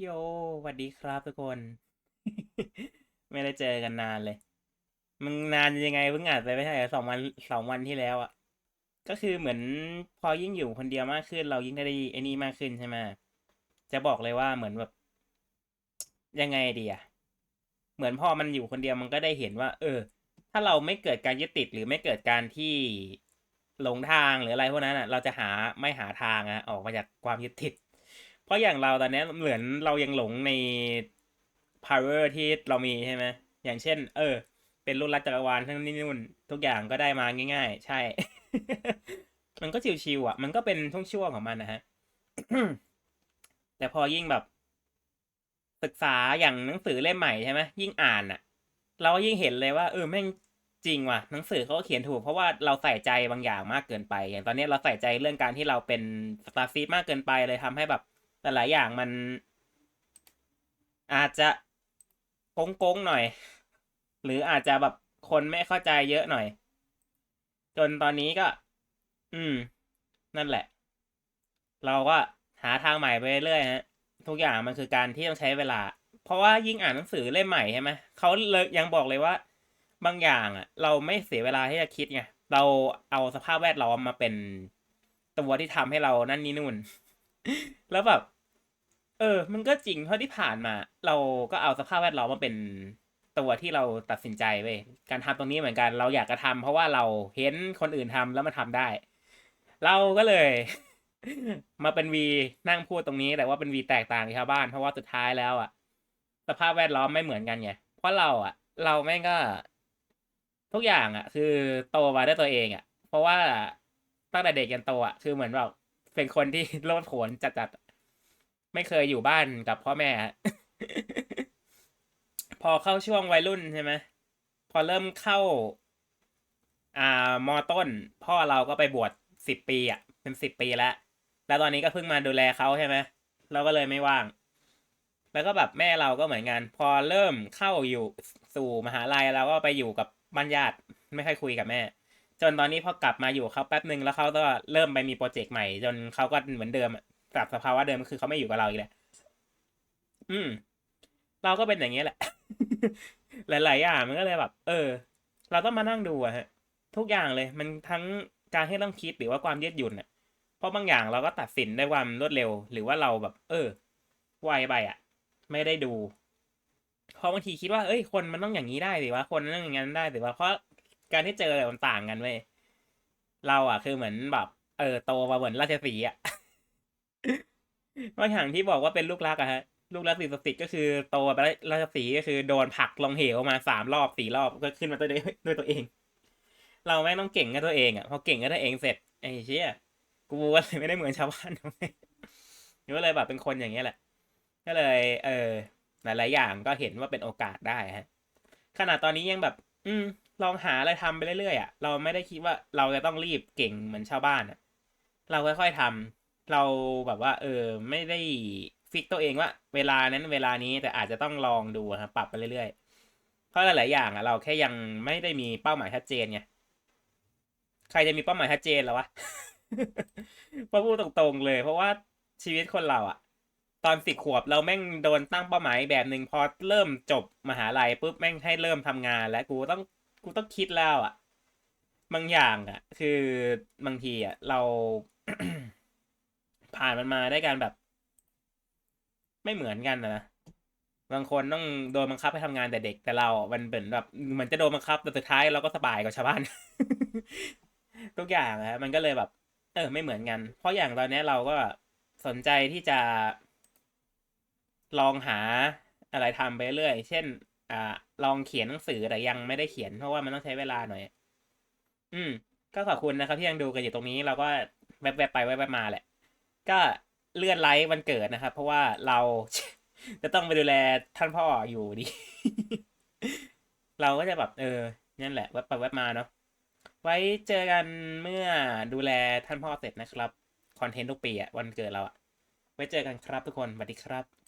โยสวัสดีครับทุกคน ไม่ได้เจอกันนานเลยมึงนานยังไงเพิ่งอ่านไปไม่ใช่สองวันสองวันที่แล้วอะ ก็คือเหมือนพอยิ่งอยู่คนเดียวมากขึ้น เรายิ่งได้ไอ้นี่มากขึ้นใช่ไหมจะบอกเลยว่าเหมือนแบบ ยังไงดีอะเหมือนพอมันอยู่คนเดียวมันก็ได้เห็นว่า เออ ถ้าเราไม่เกิดการยึดติดหรือไม่เกิดการที่หลงทางหรืออะไรพวกนั้นอะ เราจะหาไม่หาทางอะออกมาจากความยึดติด เพราะอย่างเราตอนนี้เหมือนเรายังหลงใน power ที่เรามีใช่ไหมอย่างเช่น เออ เป็นรุ่นรักจักรวาลทั้งนี้นู่นทุกอย่างก็ได้มาง่าย ๆ ใช่ มันก็ชิวๆอะ มันก็เป็นช่วงๆของมันนะฮะแต่พอยิ่งแบบ ศึกษาอย่างหนังสือเล่มใหม่ใช่ไหมยิ่งอ่านอะ เราก็ยิ่งเห็นเลยว่าเออแม่งจริงว่ะหนังสือเขาก็เขียนถูกเพราะว่าเราใส่ใจบางอย่างมากเกินไป อย่างตอนนี้เราใส่ใจเรื่องการที่เราเป็นสตาร์ซีมากเกินไปเลยทำให้แบบ แต่หลายอย่างมัน อาจจะโกงๆหน่อย หรืออาจจะแบบคนไม่เข้าใจเยอะหน่อย จนตอนนี้ก็ อืม นั่นแหละ เราก็หาทางใหม่ไปเรื่อยฮะ ทุกอย่างมันคือการที่ต้องใช้เวลา เพราะว่ายิ่งอ่านหนังสือเล่มใหม่ใช่ไหมเขาเลยยังบอกเลยว่า บางอย่างอะ เราไม่เสียเวลาที่จะคิดไงเราเอาสภาพแวดล้อมมาเป็นตัวที่ทำให้เรานั่นนี่นู่น แล้วแบบ เออ มันก็จริงเพราะที่ผ่านมา เราก็เอาสภาพแวดล้อมมาเป็นตัวที่เราตัดสินใจเว้ยการทำตรงนี้เหมือนกัน เราอยากจะทำเพราะว่าเราเห็นคนอื่นทำแล้วมันทำได้ เราก็เลย มาเป็นวีนั่งพูดตรงนี้ แต่ว่าเป็นวีแตกต่างจากชาวบ้านเพราะว่าสุดท้ายแล้วอะสภาพแวดล้อมไม่เหมือนกันไงเพราะเราอะเราแม่งก็ ทุกอย่างอะคือโตมาด้วยตัวเองอะเพราะว่าตั้งแต่เด็กยันโตอะคือเหมือนแบบ เป็นคนที่โลดโผนจัดๆไม่เคยอยู่บ้านกับพ่อแม่ พอเข้าช่วงวัยรุ่นใช่ไหมพอเริ่มเข้า อ่ามอต้น พ่อเราก็ไปบวชสิบปีอะ เป็นสิบปีแล้ว แล้วตอนนี้ก็เพิ่งมาดูแลเขาใช่ไหมเราก็เลยไม่ว่าง แล้วก็แบบแม่เราก็เหมือนกัน พอเริ่มเข้าอยู่สู่มหาลัยเราก็ไปอยู่กับบ้านญาติไม่ค่อยคุยกับแม่ จนตอนนี้พอกลับมาอยู่เขาแป๊บหนึ่งแล้วเขาก็เริ่มไปมีโปรเจกต์ใหม่ จนเขาก็เหมือนเดิมกลับสภาวะเดิมคือเขาไม่อยู่กับเราอีกแล้วอืม เราก็เป็นอย่างนี้แหละ หลายๆอย่างมันก็เลยแบบ เออ เราต้องมานั่งดูอะฮะ ทุกอย่างเลย มันทั้งการให้ต้องคิดหรือว่าความยืดหยุ่นอะเพราะบางอย่างเราก็ตัดสินได้ความรวดเร็ว หรือว่าเราแบบ เออไวไปอะไม่ได้ดูเพราะบางทีคิดว่า เอ้ย คนมันต้องอย่างนี้ได้สิวะคนมันต้องอย่างนั้นได้สิวะเพราะ การที่เจอมันต่างกันเว้ยเราอะคือเหมือนแบบ เออโตมาเหมือนราชสีห์อะบางอย่างที่บอกว่าเป็นลูกรักอะฮะ ลูกรักสิ่งศักดิ์สิทธิ์ก็คือโตไปแล้วราชสีก็คือโดนผักลงเหวมาสามรอบสี่รอบก็ขึ้นมาด้วด้วยตัวเอง เราแม่งต้องเก่งกับตัวเองอะพอเก่งกับตัวเองเสร็จไอ้เชี่ยกูก็เลยไม่ได้เหมือนชาวบ้านทำไมก็เลยแบบเป็นคนอย่างเงี้ยแหละ ก็เลย เออหลายๆอย่างก็เห็นว่าเป็นโอกาสได้ฮะขนาดตอนนี้ยังแบบ อืม ลองหาอะไรทำไปเรื่อยๆอะเราไม่ได้คิดว่าเราจะต้องรีบเก่งเหมือนชาวบ้านอะ เราค่อยๆทำเราแบบว่า เออ ไม่ได้ฟิกตัวเองว่า เวลานั้นเวลานี้แต่อาจจะต้องลองดูครับปรับไปเรื่อยๆเพราะหลายๆอย่างอะ เราแค่ยังไม่ได้มีเป้าหมายชัดเจนไงใครจะมีเป้าหมายชัดเจนหรอวะพอพูดตรงๆเลย เพราะว่าชีวิตคนเราอะ ตอนสิบขวบเราแม่งโดนตั้งเป้าหมายแบบหนึ่งพอเริ่มจบมหาลัยปุ๊บแม่งให้เริ่มทำงาน แล้วกูต้อง กูต้องคิดแล้วอะบางอย่างอะคือบางทีอะเรา ผ่านมันมาได้การแบบ ไม่เหมือนกันนะบางคนต้องโดนบังคับให้ทำงานแต่เด็กแต่เรา มันเป็นแบบเหมือนจะโดนบังคับแต่สุดท้ายเราก็สบายกว่าชาวบ้าน ทุกอย่างนะมันก็เลยแบบ เออ ไม่เหมือนกัน เพราะอย่างตอนนี้เราก็สนใจที่จะ ลองหาอะไรทำไปเรื่อย เช่น อ่าลองเขียนหนังสือแต่ยังไม่ได้เขียนเพราะว่ามันต้องใช้เวลาหน่อย อืม ก็ขอบคุณนะครับที่ยังดูกันอยู่ตรงนี้เราก็แวบๆไปแวบๆมาแหละ ก็เลื่อนไลฟ์วันเกิดนะครับ เพราะว่าเราจะต้องไปดูแลท่านพ่ออยู่ดี เราก็จะแบบเออนั่นแหละแวบไปแวบมาเนาะไว้เจอกันเมื่อดูแลท่านพ่อเสร็จนะครับคอนเทนต์ทุกปีอะวันเกิดเราอะไว้เจอกันครับทุกคนสวัสดีครับ